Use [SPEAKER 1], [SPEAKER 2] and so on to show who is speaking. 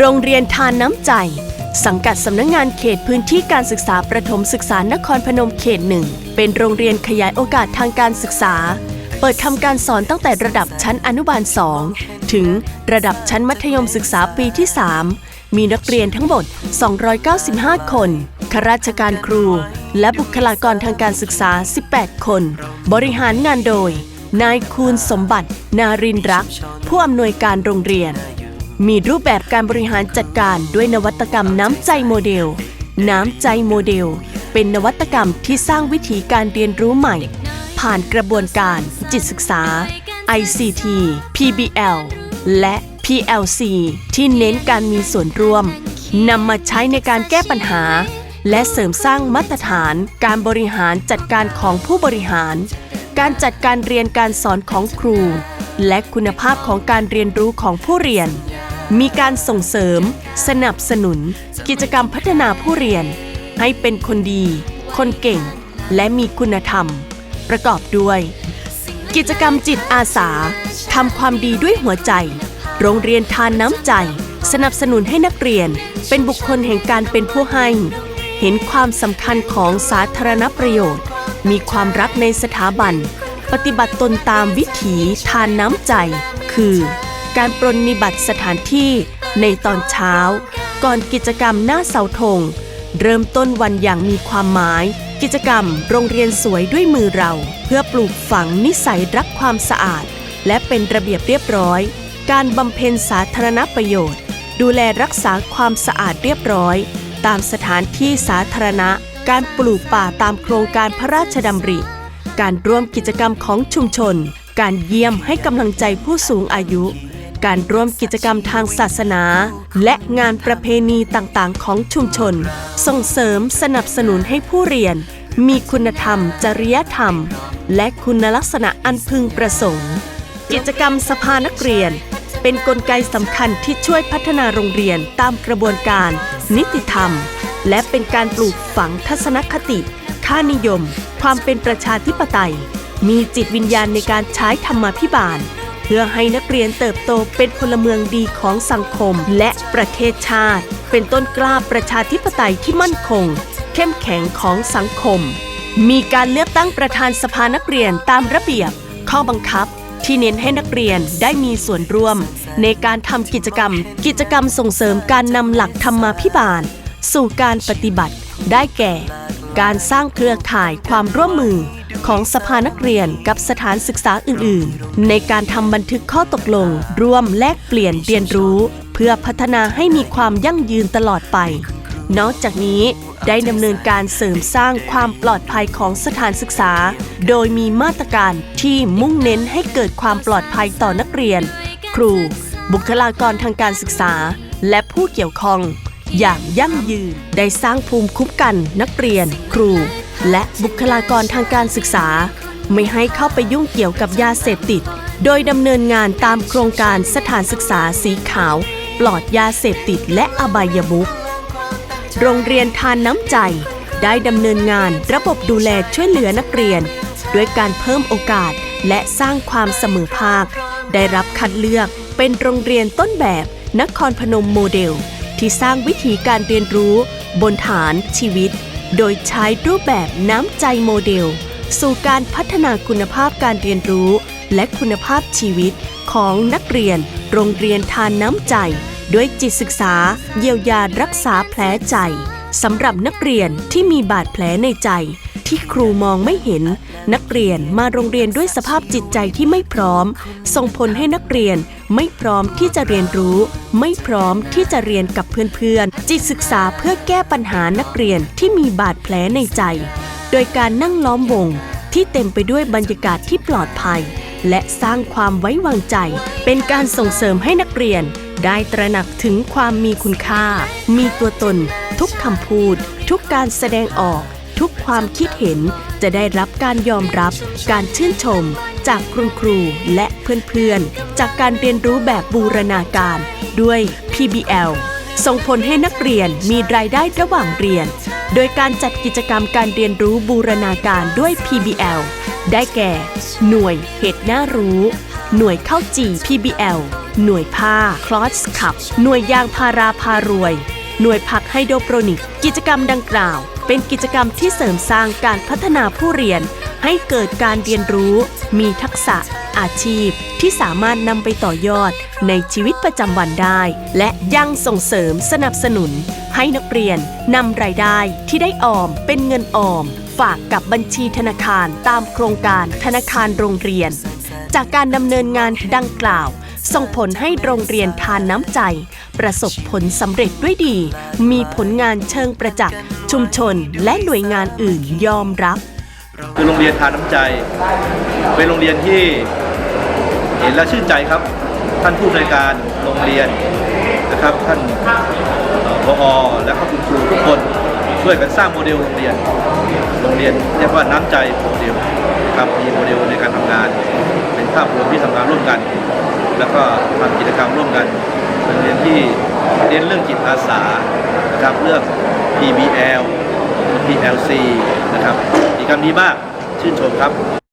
[SPEAKER 1] โรงเรียนทานน้ำใจ สังกัดสำนักงงานเขตพื้นที่การศึกษาประถมศึกษานครพนมเขตหนึ่ง เป็นโรงเรียนขยายโอกาสทางการศึกษา เปิดทำการสอนตั้งแต่ระดับชั้นอนุบาล 2 ถึงระดับชั้นมัธยมศึกษาปีที่ 3 มีนักเรียนทั้งหมด 295 คนข้าราชการครู และบุคลากรทางการศึกษา 18 คน บริหารงานโดย นายคูณสมบัติ นารินรัก ผู้อำนวยการโรงเรียน มีรูปแบบการบริหารจัดการด้วยนวัตกรรมน้ำใจโมเดล น้ำใจโมเดล เป็นนวัตกรรมที่สร้างวิธีการเรียนรู้ใหม่ ผ่านกระบวนการจิตศึกษา ICT PBL และ PLC ที่เน้นการมีส่วนร่วมนำมาใช้ในการแก้ปัญหา และเสริมสร้างมาตรฐาน การบริหารจัดการของผู้บริหาร การจัดการเรียนการสอนของครู และคุณภาพของการเรียนรู้ของผู้เรียน มีการส่งเสริม สนับสนุน กิจกรรมพัฒนาผู้เรียน ให้เป็นคนดี คนเก่ง และมีคุณธรรม ประกอบด้วย กิจกรรมจิตอาสาทำความดีด้วยหัวใจ โรงเรียนทานน้ำใจ สนับสนุนให้นักเรียน เป็นบุคคลแห่งการเป็นผู้ให้ เห็นความสำคัญของสาธารณประโยชน์ มีความรักในสถาบัน ปฏิบัติตนตามวิถีทานน้ำใจ คือ การปรนนิบัติสถานที่ในตอนเช้า ก่อนกิจกรรมหน้าเสาธง เริ่มต้นวันอย่างมีความหมาย กิจกรรมโรงเรียนสวยด้วยมือเรา เพื่อปลูกฝังนิสัยรักความสะอาด และเป็นระเบียบเรียบร้อย การบำเพ็ญสาธารณประโยชน์ ดูแลรักษาความสะอาดเรียบร้อย ตามสถานที่สาธารณะ การปลูกป่าตามโครงการพระราชดำริ การร่วมกิจกรรมของชุมชนการเยี่ยมให้กำลังใจผู้สูงอายุ การร่วมกิจกรรมทางศาสนา และงานประเพณีต่างๆ ของชุมชน ส่งเสริมสนับสนุนให้ผู้เรียน มีคุณธรรม จริยธรรม และคุณลักษณะอันพึงประสงค์ กิจกรรมสภานักเรียน เป็นนกลไกสำคัญที่ช่วยพัฒนาโรงเรียนตามกระบวนการ นิติธรรม และเป็นการปลูกฝังทัศนคติ ค่านิยม ความเป็นประชาธิปไตย มีจิตวิญญาณในการใช้ธรรมาภิบาล เพื่อให้นักเรียนเติบโตเป็นพลเมืองดีของสังคมและประเทศชาติ เป็นต้นกล้าประชาธิปไตยที่มั่นคง เข้มแข็งของสังคม มีการเลือกตั้งประธานสภานักเรียนตามระเบียบ ข้อบังคับที่เน้นให้นักเรียนได้มีส่วนร่วม ในการทำกิจกรรม กิจกรรมส่งเสริมการนำหลักธรรมาภิบาล สู่การปฏิบัติได้แก่ การสร้างเครือข่ายความร่วมมือ ของสภานักเรียนกับสถานศึกษาอื่น ๆ ในการทำบันทึกข้อตกลง ร่วมแลกเปลี่ยนเรียนรู้ เพื่อพัฒนาให้มีความยั่งยืนตลอดไป นอกจากนี้ได้ดำเนินการเสริมสร้างความปลอดภัยของสถานศึกษา โดยมีมาตรการที่มุ่งเน้นให้เกิดความปลอดภัยต่อนักเรียน ครู บุคลากรทางการศึกษา และผู้เกี่ยวข้อง อย่างยั่งยืน ได้สร้างภูมิคุ้มกันนักเรียน ครู และบุคลากรทางการศึกษา ไม่ให้เข้าไปยุ่งเกี่ยวกับยาเสพติด โดยดำเนินงานตามโครงการสถานศึกษาสีขาว ปลอดยาเสพติดและอบายมุขโรงเรียนทานน้ำใจ ได้ดำเนินงานระบบดูแลช่วยเหลือนักเรียน ด้วยการเพิ่มโอกาสและสร้างความเสมอภาค ได้รับคัดเลือกเป็นโรงเรียนต้นแบบนครพนมโมเดล ที่สร้างวิธีการเรียนรู้ บนฐานชีวิต โดยใช้รูปแบบน้ำใจโมเดล สู่การพัฒนาคุณภาพการเรียนรู้ และคุณภาพชีวิตของนักเรียน โรงเรียนทานน้ำใจ ด้วยจิตศึกษา เยียวยารักษาแผลใจสำหรับนักเรียนที่มีบาดแผลในใจ ที่ครูมองไม่เห็น นักเรียนมาโรงเรียนด้วยสภาพจิตใจที่ไม่พร้อม ส่งผลให้นักเรียนไม่พร้อมที่จะเรียนรู้ ไม่พร้อมที่จะเรียนกับเพื่อนๆ จิตศึกษาเพื่อแก้ปัญหานักเรียนที่มีบาดแผลในใจ โดยการนั่งล้อมวงที่เต็มไปด้วยบรรยากาศที่ปลอดภัย และสร้างความไว้วางใจ เป็นการส่งเสริมให้นักเรียน ได้ตระหนักถึงความมีคุณค่า มีตัวตน ทุกคำพูด ทุกการแสดงออก ทุกความคิดเห็นจะได้รับการยอมรับ การชื่นชม จากคุณครูและเพื่อนๆ จากการเรียนรู้แบบบูรณาการด้วย PBL ส่งผลให้นักเรียนมีรายได้ระหว่างเรียน โดยการจัดกิจกรรมการเรียนรู้บูรณาการด้วย PBL ได้แก่ หน่วยเหตุน่ารู้ หน่วยเข้าจี PBL หน่วยผ้าคลอสขับ หน่วยยางพาราพารวย หน่วยผักไฮโดรโปรนิกกิจกรรมดังกล่าว เป็นกิจกรรมที่เสริมสร้างการพัฒนาผู้เรียน ให้เกิดการเรียนรู้ มีทักษะ อาชีพ ที่สามารถนำไปต่อยอดในชีวิตประจำวันได้ และยังส่งเสริมสนับสนุน ให้นักเรียนนำรายได้ที่ได้ออมเป็นเงินออม ฝากกับบัญชีธนาคารตามโครงการธนาคารโรงเรียน จากการดำเนินงานดังกล่าว ส่งผลให้โรงเรียนทานน้ำใจ ประสบผลสำเร็จด้วยดี มีผลงานเชิงประจักษ์ ชุมชนและหน่วยงานอื่นยอมรับ
[SPEAKER 2] คือโรงเรียนทานน้ำใจ เป็นโรงเรียนที่เห็นและชื่นใจครับ ท่านผู้อำนการโรงเรียนนะครับ ท่านพอและก็คุณครูทุกคนช่วยกันสร้างโมเดลโรงเรียน โรงเรียนเรียกว่าน้ำใจโมเดลนะครับมีโมเดลในการทำงาน เป็นภาพรวมที่ทำงานร่วมกัน แล้วก็ทำกิจกรรมร่วมกันเป็นโรงเรียนที่เรียนเรื่องจิตอาสานะครับเรื่อง PBL PLC นะครับกิจกรรมดีมากชื่นชมครับ